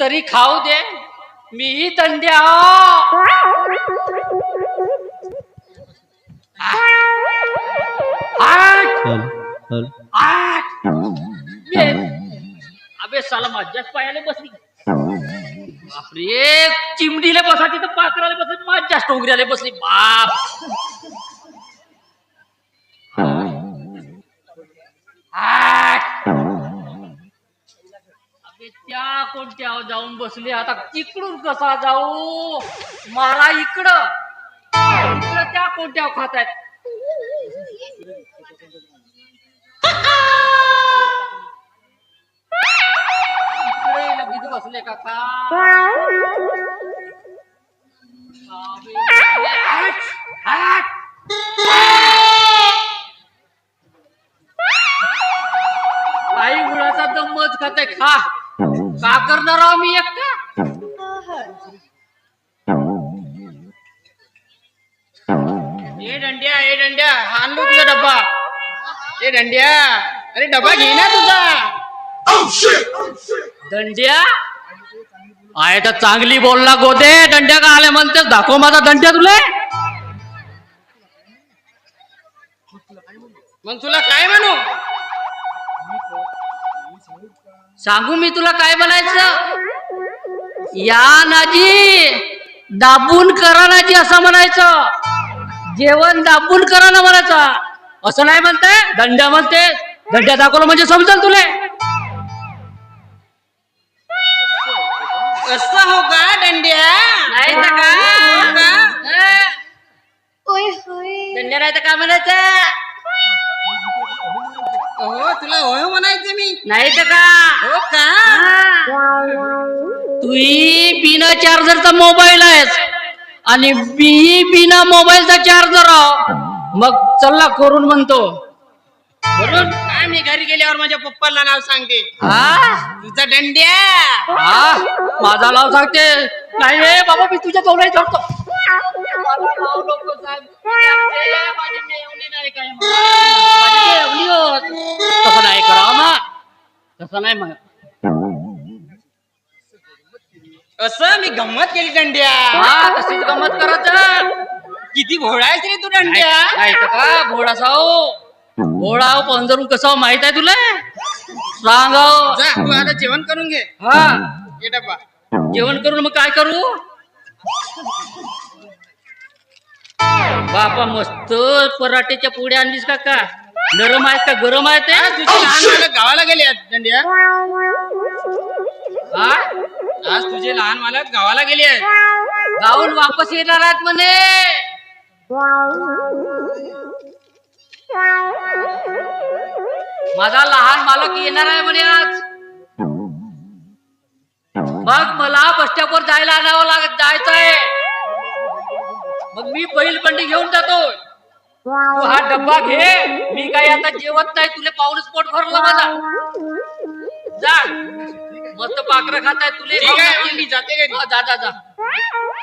तरी खाऊ दे. मीही दंड्या अबे साला माझ्याच पायाला बसली. बापरे चिमडीला बसा तिथं पात्राला बसली माझ्याच टोंगऱ्याला बसली. बाप. आठ. अबे त्या कोणत्या जाऊन बसले? आता इकडून कसा जाऊ? मला इकडं. इकडं त्या कोणत्या खात आहेत? इकडे लगेच बसले काका अबे, आठ, आई गुळाचा दम्मच खाते खा. का करणार आहो मी एकटा? ए डंड्या ए डंड्या आणलो तुझा डब्बा. ए डंड्या अरे डब्बा घे ना तुझा. दंड्या आहे तर चांगली बोलला गोदे. दंड्या का आले म्हणते? दाखव माझा दंड्या तुले. मग तुला काय म्हणू? सांगू मी तुला काय म्हणायचं? या नाजी दाबून करा नाजी असं म्हणायचं. जेवण दाबून करा ना म्हणायचं. असं नाही म्हणते दंड्या म्हणते. दंड्या दाखवलं म्हणजे समजेल तुले. असं हो का डंड्या नाही तर हो का? का? ओय होय. दंड्या नाही तर काय म्हणायचं? हो तुला होय म्हणायचं मी. नाही तर का? हो का? तुही बिना चार्जरचा मोबाईल आहेस. आणि मी बिना मोबाईलचा चार्जर मग चल्ला करून म्हणतो. बरोबर काय मी घरी गेल्यावर माझ्या पप्पाला नाव सांगते. हा? तुझा डंड्या हा? माझा नाव सांगते. नाही रे बाबा मी तुझ्या जवळ चढतो तसं नाही करावं ना तसं नाही म्हणत असं मी गंमत केली डंड्या हा? तशीच गमत करत. किती भोळा आहेस रे तू नाही तर का भोळा साऊ भोळा पंजरून कसं माहीत आहे तुला? सांग हो. जा तू आता जेवण करून घे. हा. ये डब्बा. जेवण करून मग काय करू? बापा मस्त पराठ्याच्या पुढे आणलीस का का? नरम आहेत का? गरम आहेत आज ते? तुझे लहान मालक गावाला गेले आहेत हा आज तुझे लहान मालक गावाला गेले आहेत. गाऊन वापस येणार आहेत म्हणे. माझा लहान मालक येणार आहे म्हणे आज. मग मला बस स्टॉपवर जायला आणावं लागत जायचं आहे मग मी बैल बंडी घेऊन जातो. तू हा डब्बा घे. मी काही आता जेवत नाही तुले पाऊल स्पोट भरला माझा जा. मस्त पाखरं खात आहे तुले. ठीक आहे मग मी जाते घरी. हा, जा जा जा.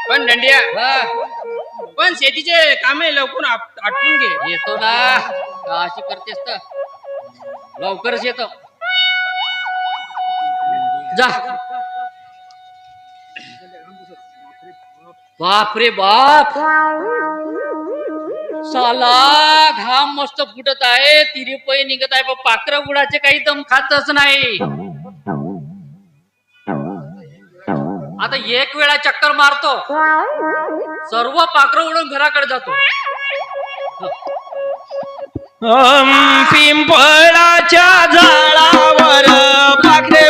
पण डंड्या हा, पण शेतीचे कामे लवकर आप- आटपून घे. येतो ना. का अशी करतेस तर. लवकरच येतो. जा. बाप रे बाप. साला घाम मस्त फुटत आहे तिरीपई निघत आहे पण गुडाचे काही दम खातच नाही. आता एक वेळा चक्कर मारतो सर्व पाखरं उडून घराकडे जातो. पिंपळाच्या झाडावर पाखरे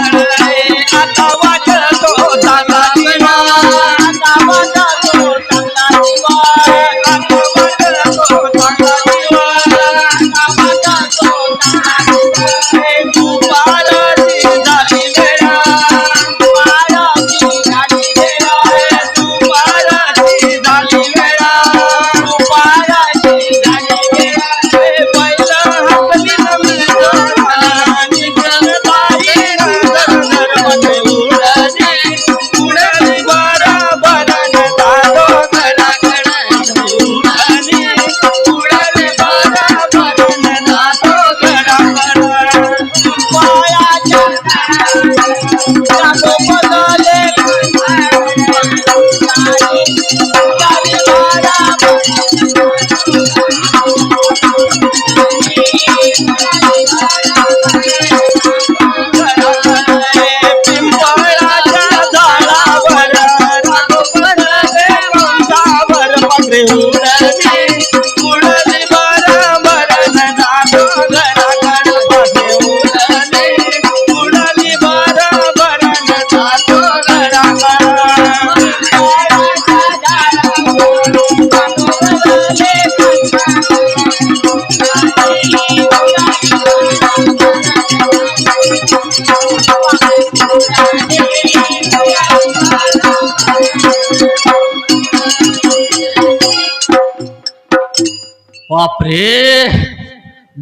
बापरे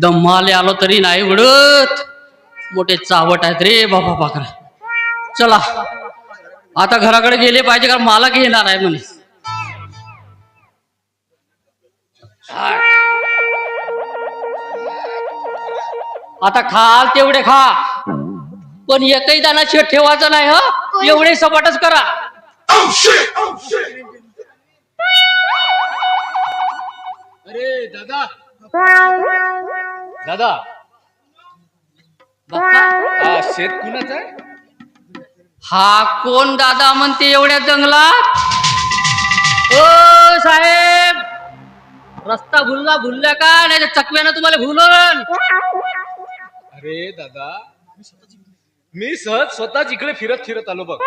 दम्माले आलो तरी नाही उडत मोठे चावट आहेत रे बाबा पाखरा चला आता घराकडे गेले पाहिजे कारण मला घेणार आहे म्हणे. आता खाल तेवढे खा. पण एकही दाना शेट ठेवायचा नाही ह? एवढे सपाटच करा. Oh, oh, दादा. दादा. हा शेत कुणाचा आहे? हा कोण दादा म्हणते एवढ्या जंगलात? ओ साहेब. रस्ता भुलला भुलला का? नाही चकव्यानं तुम्हाला भुलन. अरे दादा. मी सहज स्वतःच इकडे फिरत फिरत आलो बघ.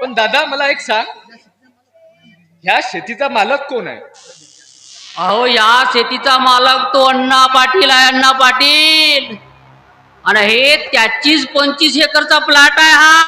पण दादा मला एक सांग. ह्या शेतीचा मालक कोण आहे? अहो या शेतीचा मालक तो अण्णा पाटील आहे अण्णा पाटील. आणि हे त्याचीच पंचवीस एकरचा प्लॉट आहे हा.